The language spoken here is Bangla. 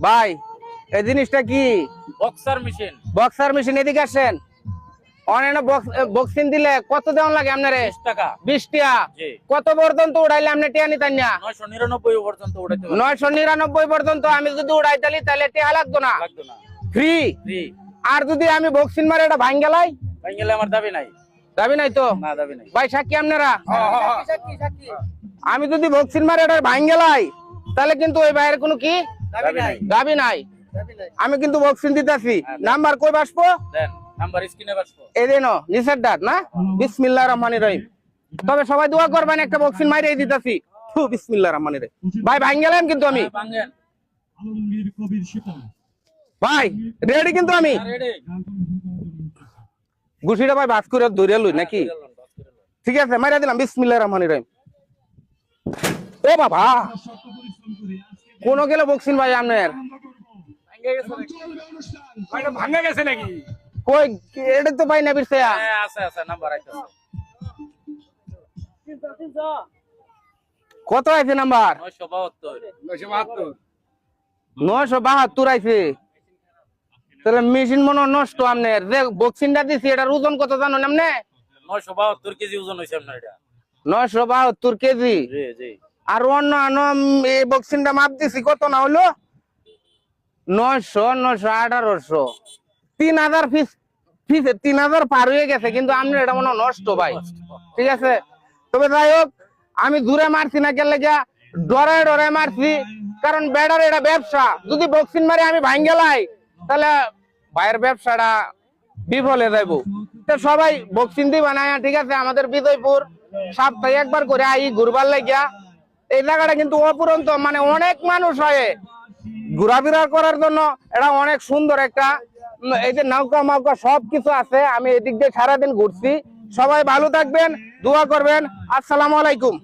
ভাই এই জিনিসটা কি? Boxer machine. বক্সার মেশিন এদিকে আসেন। অনেক বক্সিং দিলে কত দেওয়ান লাগে আপনারে? টাকা। বিশ টিয়া কত পর্যন্ত উড়াইলে আপনি টিয়া নিতেন না? নয়শো নিরানব্বই পর্যন্ত উঠাতে নয়শো নিরানব্বই পর্যন্ত আমি যদি উড়াই তাহলে টিয়া লাগতো না? ফ্রি? আর যদি আমি বক্সিং মারে এটা ভাঙ্গ আমার দাবি নাই। দাবি নাই তো? না দাবি নাই। ভাই সাক্ষী আপনারা? আমি যদি বক্সিং মারে এটা ভাঙ্গ তাহলে কিন্তু ওই ভাইয়ের কোনো কি? দাবি নাই। আমি কিন্তু বক্সিং দিতেছি। নাম্বার কই বাসবো? দেন নাম্বার স্ক্রিনে বাসবো। এই দেন নিচের ডাক না? বিসমিল্লাহ রহমান রহিম। তবে সবাই দোয়া করবেন একটা বক্সিং মাইরে দিতেছি। থু বিসমিল্লাহ রহিম। ভাই ভাঙ্গ গেলাম কিন্তু আমি। ভাঙ্গেন। আলমগীর কবির শিপন। ভাই রেডি কিন্তু আমি। গুছিটা ভাই বাস করে ধরে লই নাকি? ঠিক আছে মাইরা দিলাম। বিসমিল্লাহ রহমান রহিম। ও বাবা! কোন গেলে বক্সিং ভাই আপনার। গেছে নাকি? কই এটা তো পাই না বিরসা হ্যাঁ আছে আছে নাম্বার আইতেছে। কত আছে তাহলে মেশিন মনে নষ্ট আপনার। যে বক্সিংটা দিছি এটার ওজন কত জানো আপনি নয়শো বাহাত্তর কেজি ওজন হয়েছে আপনার এটা। নয়শো বাহাত্তর কেজি। জি জি। আর অন্য এই বক্সিংটা মাপ দিছি, কত না হলো? নয়শো নয়শো আঠারোশো। তিন হাজার ফিস ফিস তিন হাজার পার হয়ে গেছে, কিন্তু আপনার এটা মনে নষ্ট ভাই। ঠিক আছে? তবে যাই হোক, আমি দূরে মারছি না কেন লেগে ডরায় ডরায় মারছি, কারণ বেড়ার এটা ব্যবসা। যদি বক্সিং মারে, আমি ভাঙ্গে গেলাই তাহলে ভাইয়ের ব্যবসাটা বিফলে যাইব। তো সবাই বক্সিং দি বানায় ঠিক আছে? আমাদের বিজয়পুর সপ্তাহে একবার করে আই, ঘুরবার লাগিয়া। এই কিন্তু অপুরন্ত মানে অনেক মানুষ হয়। ঘোরাফেরা করার জন্য এটা অনেক সুন্দর একটা এই যে নৌকা মাউকা সব কিছু আছে, আমি এদিক দিয়ে সারাদিন ঘুরছি। সবাই ভালো থাকবেন, দোয়া করবেন। আসসালামু আলাইকুম।